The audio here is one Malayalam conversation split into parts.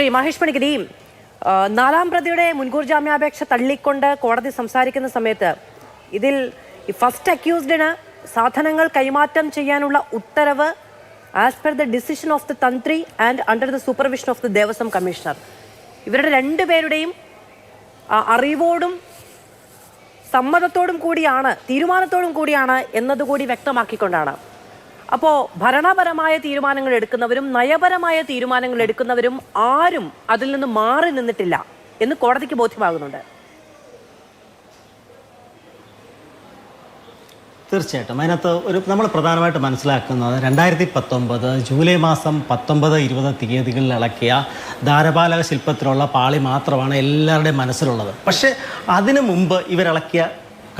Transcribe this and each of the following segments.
ശ്രീ മഹേഷ് പണിക്കരി ആ, നാലാം പ്രതിയുടെ മുൻകൂർ ജാമ്യാപേക്ഷ തള്ളിക്കൊണ്ട് കോടതി സംസാരിക്കുന്ന സമയത്ത് ഇതിൽ ഫസ്റ്റ് അക്യൂസ്ഡിന് സാധനങ്ങൾ കൈമാറ്റം ചെയ്യാനുള്ള ഉത്തരവ് as per the decision of the തന്ത്രി and under the supervision of the Devaswom commissioner. ഇവരുടെ രണ്ടുപേരുടെയും അറിവോടും സമ്മതത്തോടും കൂടിയാണ് തീരുമാനത്തോടും കൂടിയാണ് എന്നതുകൂടി വ്യക്തമാക്കിക്കൊണ്ടാണ്. അപ്പോൾ ഭരണപരമായ തീരുമാനങ്ങൾ എടുക്കുന്നവരും നയപരമായ തീരുമാനങ്ങൾ എടുക്കുന്നവരും ആരും അതിൽ നിന്ന് മാറി നിന്നിട്ടില്ല എന്ന് കോടതിക്ക് ബോധ്യമാകുന്നുണ്ട്. തീർച്ചയായിട്ടും. അതിനകത്ത് ഒരു നമ്മൾ പ്രധാനമായിട്ട് മനസ്സിലാക്കുന്നത് രണ്ടായിരത്തി പത്തൊമ്പത് ജൂലൈ മാസം പത്തൊമ്പത് ഇരുപത് തീയതികളിൽ ഇളക്കിയ ധാരപാലക ശില്പത്തിലുള്ള പാളി മാത്രമാണ് എല്ലാവരുടെയും മനസ്സിലുള്ളത്. പക്ഷേ അതിനു മുമ്പ് ഇവരിളക്കിയ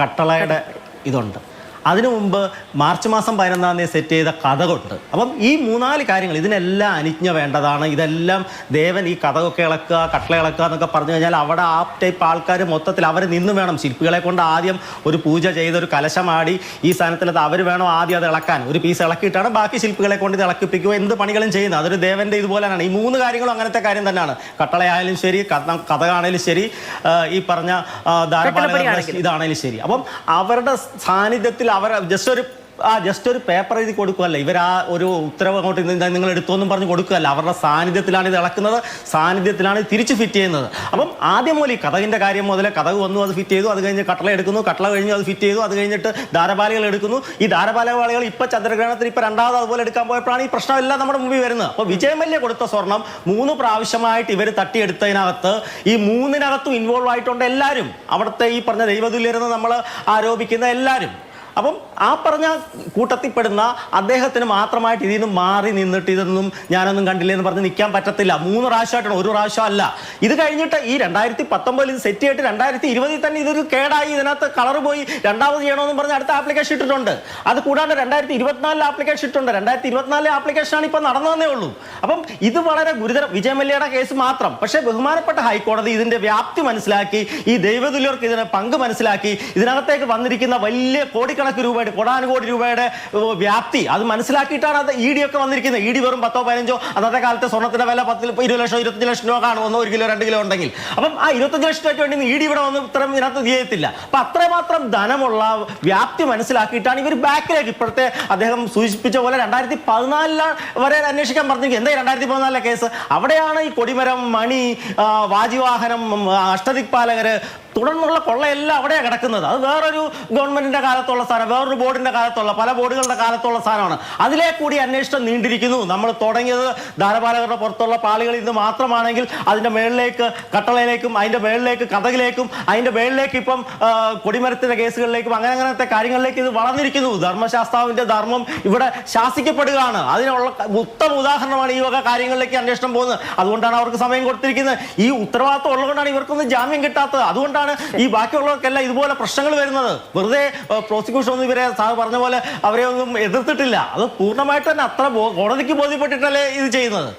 കട്ടളയുടെ ഇതുണ്ട്. അതിനു മുമ്പ് മാർച്ച് മാസം പതിനൊന്നാം തീയതി സെറ്റ് ചെയ്ത കഥകളുണ്ട്. അപ്പം ഈ മൂന്നാൽ കാര്യങ്ങൾ ഇതിനെല്ലാം അനുജ്ഞ വേണ്ടതാണ്. ഇതെല്ലാം ദേവൻ ഈ കഥകൊക്കെ ഇളക്കുക കട്ടള ഇളക്കുക എന്നൊക്കെ പറഞ്ഞു കഴിഞ്ഞാൽ അവിടെ ആ ടൈപ്പ് ആൾക്കാർ മൊത്തത്തിൽ അവർ നിന്ന് വേണം. ശില്പികളെ കൊണ്ട് ആദ്യം ഒരു പൂജ ചെയ്ത് ഒരു കലശമാടി ഈ സ്ഥാനത്തിലത്ത് അവർ വേണം ആദ്യം അത് ഇളക്കാൻ. ഒരു പീസ് ഇളക്കിയിട്ടാണ് ബാക്കി ശില്പികളെ കൊണ്ട് ഇത് ഇളക്കിപ്പിക്കുക എന്ത് പണികളും ചെയ്യുന്നത്. അതൊരു ദേവന്റെ ഇതുപോലെയാണ്. ഈ മൂന്ന് കാര്യങ്ങളും അങ്ങനത്തെ കാര്യം തന്നെയാണ്. കട്ടളയായാലും ശരി കഥ കഥകാണേലും ശരി ഈ പറഞ്ഞ ധാരാളം. ഇതാണേലും ശരി. അപ്പം അവരുടെ സാന്നിധ്യത്തിൽ അവർ ജസ്റ്റ് ഒരു ആ ജസ്റ്റ് ഒരു പേപ്പർ എഴുതി കൊടുക്കുകയല്ല ഇവർ ആ ഒരു ഉത്തരവ് അങ്ങോട്ട് നിങ്ങൾ എടുത്തോന്നും പറഞ്ഞ് കൊടുക്കുകയല്ല അവരുടെ സാന്നിധ്യത്തിലാണ് ഇത് ഇളക്കുന്നത് സാന്നിധ്യത്തിലാണ് തിരിച്ച് ഫിറ്റ് ചെയ്യുന്നത്. അപ്പം ആദ്യം മുതൽ ഈ കഥകിന്റെ കാര്യം മുതൽ കഥക് വന്നു അത് ഫിറ്റ് ചെയ്തു അത് കഴിഞ്ഞ് കട്ടള എടുക്കുന്നു. കട്ടള കഴിഞ്ഞു അത് ഫിറ്റ് ചെയ്തു അത് കഴിഞ്ഞിട്ട് ധാരപാലകൾ എടുക്കുന്നു. ഈ ധാരപാലകളികൾ ഇപ്പം ചന്ദ്രഗ്രഹണത്തിൽ ഇപ്പം രണ്ടാമത് അതുപോലെ എടുക്കാൻ പോയപ്പോഴാണ് ഈ പ്രശ്നമെല്ലാം നമ്മുടെ മുമ്പിൽ വരുന്നത്. അപ്പോൾ വിജയമല്യ കൊടുത്ത സ്വർണം മൂന്ന് പ്രാവശ്യമായിട്ട് ഇവർ തട്ടിയെടുത്തതിനകത്ത് ഈ മൂന്നിനകത്തും ഇൻവോൾവ് ആയിട്ടുണ്ട് എല്ലാവരും അവിടുത്തെ ഈ പറഞ്ഞ ദൈവതുല്യരെന്ന് നമ്മൾ ആരോപിക്കുന്ന എല്ലാവരും അപ്പം ആ പറഞ്ഞ കൂട്ടത്തിൽപ്പെടുന്ന അദ്ദേഹത്തിന് മാത്രമായിട്ട് ഇതിൽ നിന്നും മാറി നിന്നിട്ട് ഇതൊന്നും ഞാനൊന്നും കണ്ടില്ല എന്ന് പറഞ്ഞ് നിൽക്കാൻ പറ്റത്തില്ല. മൂന്ന് പ്രാവശ്യമായിട്ടാണ് ഒരു പ്രാവശ്യം അല്ല. ഇത് കഴിഞ്ഞിട്ട് ഈ രണ്ടായിരത്തി പത്തൊമ്പതിൽ ഇത് സെറ്റ് ചെയ്തിട്ട് രണ്ടായിരത്തി ഇരുപതിൽ തന്നെ ഇതൊരു കേടായി ഇതിനകത്ത് കളർ പോയി രണ്ടാമത് ചെയ്യണമെന്ന് പറഞ്ഞ് അടുത്ത ആപ്ലിക്കേഷൻ ഇട്ടിട്ടുണ്ട്. അത് കൂടാണ്ട് രണ്ടായിരത്തി ഇരുപത്തിനാലിൽ ആപ്ലിക്കേഷൻ ഇട്ടുണ്ട് രണ്ടായിരത്തി ഇരുപത്തിനാലിലെ ആപ്ലിക്കേഷനാണ് ഇപ്പം നടന്നതേ ഉള്ളൂ. അപ്പം ഇത് വളരെ ഗുരുതര വിജയമല്യയുടെ കേസ് മാത്രം. പക്ഷേ ബഹുമാനപ്പെട്ട ഹൈക്കോടതി ഇതിന്റെ വ്യാപ്തി മനസ്സിലാക്കി ഈ ദൈവതുല്യർക്ക് ഇതിനെ പങ്ക് മനസ്സിലാക്കി ഇതിനകത്തേക്ക് വന്നിരിക്കുന്ന വലിയ കോടിക്കണക്കിന് രൂപയുടെ കോടാനുകോടി രൂപയുടെ വ്യാപ്തി. അത് മനസ്സിലാക്കിയിട്ടാണ് അത് ഇ ഡി ഒക്കെ വന്നിരിക്കുന്നത്. ഇ ഡി വെറും പത്തോ പതിനഞ്ചോ അന്നത്തെ കാലത്ത് സ്വർണത്തിന്റെ വില പത്തിൽ ഇരുപത് ലക്ഷം ഇരുപത്തഞ്ച് ലക്ഷം രൂപ കാണും ഒന്നോ ഒരു കിലോ രണ്ട് കിലോ ഉണ്ടെങ്കിൽ. അപ്പം ആ ഇരുപത്തഞ്ച് ലക്ഷം രൂപയ്ക്ക് വേണ്ടി ഇ ഡി ഇവിടെ വന്ന് ഇത്രയും ഇതിനകത്ത് ചെയ്യത്തില്ല അപ്പൊ അത്രമാത്രം ധനമുള്ള വ്യാപ്തി മനസ്സിലാക്കിയിട്ടാണ് ഇവർ ബാക്കിലേക്ക് ഇപ്പോഴത്തെ അദ്ദേഹം സൂചിപ്പിച്ച പോലെ രണ്ടായിരത്തി പതിനാലിലാണ് വരെ അന്വേഷിക്കാൻ പറഞ്ഞിരിക്കും എന്താ രണ്ടായിരത്തി പതിനാലിലെ കേസ്? അവിടെയാണ് ഈ കൊടിമരം മണി വാജിവാഹനം അഷ്ടദിക്പാലകര് തുടർന്നുള്ള കൊള്ളയെല്ലാം അവിടെയാണ് കിടക്കുന്നത്. അത് വേറൊരു ഗവൺമെന്റിന്റെ കാലത്തുള്ള സാധനം വേറൊരു ബോർഡിന്റെ കാലത്തുള്ള പല ബോർഡുകളുടെ കാലത്തുള്ള സാധനമാണ്. അതിലെ കൂടി അന്വേഷണം നീണ്ടിരിക്കുന്നു. നമ്മൾ തുടങ്ങിയത് ധാരപാലകരുടെ പുറത്തുള്ള പാളികളിൽ നിന്ന് മാത്രമാണെങ്കിൽ അതിന്റെ മേളിലേക്ക് കട്ടളയിലേക്കും അതിന്റെ മേളിലേക്ക് കഥകിലേക്കും അതിന്റെ മേളിലേക്ക് ഇപ്പം കൊടിമരത്തിന്റെ കേസുകളിലേക്കും അങ്ങനെ അങ്ങനത്തെ കാര്യങ്ങളിലേക്ക് ഇത് വളർന്നിരിക്കുന്നു. ധർമ്മശാസ്താവിന്റെ ധർമ്മം ഇവിടെ ശാസിക്കപ്പെടുകയാണ്. അതിനുള്ള ഉത്തമ ഉദാഹരണമാണ് ഈ വക കാര്യങ്ങളിലേക്ക് അന്വേഷണം പോകുന്നത്. അതുകൊണ്ടാണ് അവർക്ക് സമയം കൊടുത്തിരിക്കുന്നത്. ഈ ഉത്തരവാദിത്വം ഉള്ളതുകൊണ്ടാണ് ഇവർക്കൊന്നും ജാമ്യം കിട്ടാത്തത്. അതുകൊണ്ടാണ് ഈ ബാക്കിയുള്ളവർക്കെല്ലാം ഇതുപോലെ പ്രശ്നങ്ങൾ വരുന്നത്. വെറുതെ പ്രോസിക്യൂഷൻ ഒന്നും ഇവരെ സാർ പറഞ്ഞ പോലെ അവരെ ഒന്നും എതിർത്തിട്ടില്ല. അത് പൂർണമായിട്ട് തന്നെ അത്ര കോടതിക്ക് ബോധ്യപ്പെട്ടിട്ടല്ലേ ഇത് ചെയ്യുന്നത്.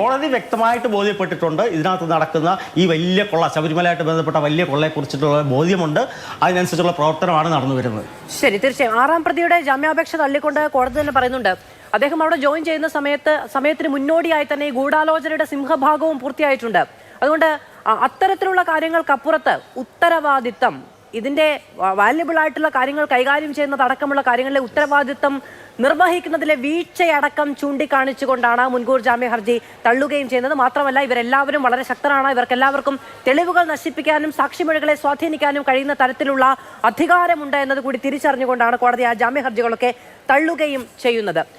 കോടതി വ്യക്തമായിട്ട് ബോധ്യപ്പെട്ടിട്ടുണ്ട്. ഇതിനകത്ത് നടക്കുന്ന ഈ വലിയ കൊള്ള ശബരിമലയായിട്ട് ബന്ധപ്പെട്ട വലിയ കൊള്ളയെ കുറിച്ചിട്ടുള്ള ബോധ്യമുണ്ട്. അതിനനുസരിച്ചുള്ള പ്രവർത്തനമാണ് നടന്നു വരുന്നത്. ശരി തീർച്ചയായും. ആറാം പ്രതിയുടെ ജാമ്യാപേക്ഷ തള്ളിക്കൊണ്ട് കോടതി തന്നെ പറയുന്നുണ്ട്. അദ്ദേഹം അവിടെ ജോയിൻ ചെയ്യുന്ന സമയത്ത് സമയത്തിന് മുന്നോടിയായി തന്നെ ഈ ഗൂഢാലോചനയുടെ സിംഹഭാഗവും പൂർത്തിയായിട്ടുണ്ട്. അതുകൊണ്ട് അത്തരത്തിലുള്ള കാര്യങ്ങൾക്കപ്പുറത്ത് ഉത്തരവാദിത്തം ഇതിന്റെ വാല്യബിൾ ആയിട്ടുള്ള കാര്യങ്ങൾ കൈകാര്യം ചെയ്യുന്നതടക്കമുള്ള കാര്യങ്ങളിലെ ഉത്തരവാദിത്തം നിർവഹിക്കുന്നതിലെ വീഴ്ചയടക്കം ചൂണ്ടിക്കാണിച്ചുകൊണ്ടാണ് മുൻകൂർ ജാമ്യ ഹർജി തള്ളുകയും ചെയ്യുന്നത്. മാത്രമല്ല ഇവരെല്ലാവരും വളരെ ശക്തരാണ്. ഇവർക്കെല്ലാവർക്കും തെളിവുകൾ നശിപ്പിക്കാനും സാക്ഷിമൊഴികളെ സ്വാധീനിക്കാനും കഴിയുന്ന തരത്തിലുള്ള അധികാരമുണ്ട് എന്നത് കൂടി തിരിച്ചറിഞ്ഞുകൊണ്ടാണ് കോടതി ആ ജാമ്യ ഹർജികളൊക്കെ തള്ളുകയും ചെയ്യുന്നത്.